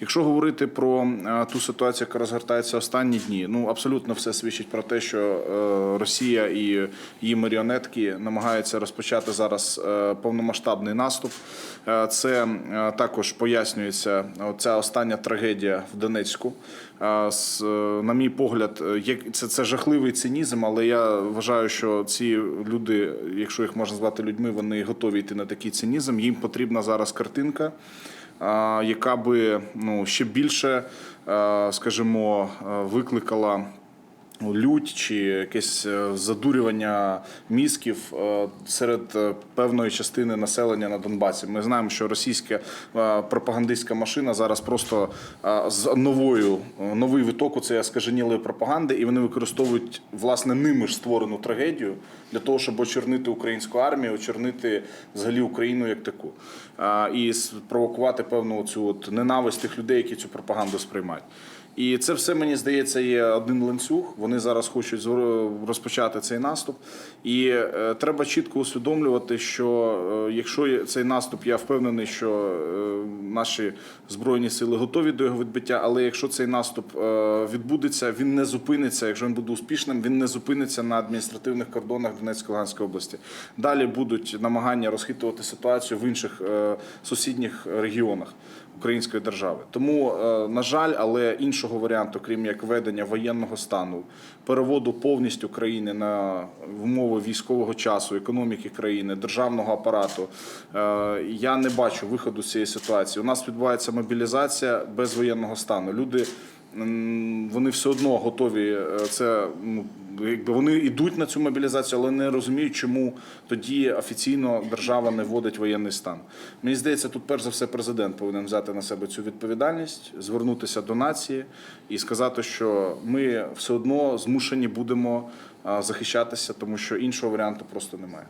Якщо говорити про е, ту ситуацію, яка розгортається останні дні, ну абсолютно все свідчить про те, що е, Росія і її маріонетки намагаються розпочати зараз е, повномасштабний наступ. Це також пояснюється ця остання трагедія в Донецьку. На мій погляд, це, це жахливий цинізм, але я вважаю, що ці люди, якщо їх можна звати людьми, вони готові йти на такий цинізм. Їм потрібна зараз картинка яка би ну, ще більше, е, скажімо, е, викликала лють чи якесь е, задурювання мізків е, серед е, певної частини населення на Донбасі. Ми знаємо, що російська пропагандистська машина зараз просто з новою новий виток у цієї скаженілої пропаганди, і вони використовують власне ними ж створену трагедію для того, щоб очорнити українську армію, очорнити взагалі Україну як таку, і спровокувати певну цю от ненависть тих людей, які цю пропаганду сприймають. І це все мені здається є один ланцюг. Вони зараз хочуть розпочати цей наступ. І е, треба чітко усвідомлювати, що е, якщо цей наступ, я впевнений, що е, наші збройні сили готові до його відбиття. Але якщо цей наступ відбудеться, він не зупиниться. Якщо він буде успішним, він не зупиниться на адміністративних кордонах Донецької Луганської області. Далі будуть намагання розхитувати ситуацію в інших сусідніх регіонах української держави. Тому, на жаль, але іншого варіанту, крім як введення воєнного стану, переводу повністю країни на умови військового часу, економіки країни, державного апарату, е, я не бачу виходу з цієї ситуації. У нас відбувається мобілізація без воєнного стану. Люди вони все одно готові. е, Це ну, якби вони йдуть на цю мобілізацію, але не розуміють, чому тоді офіційно держава не вводить воєнний стан. Мені здається, тут перш за все президент повинен взяти на себе цю відповідальність, звернутися до нації і сказати, що ми все одно змушені будемо захищатися, тому що іншого варіанту просто немає.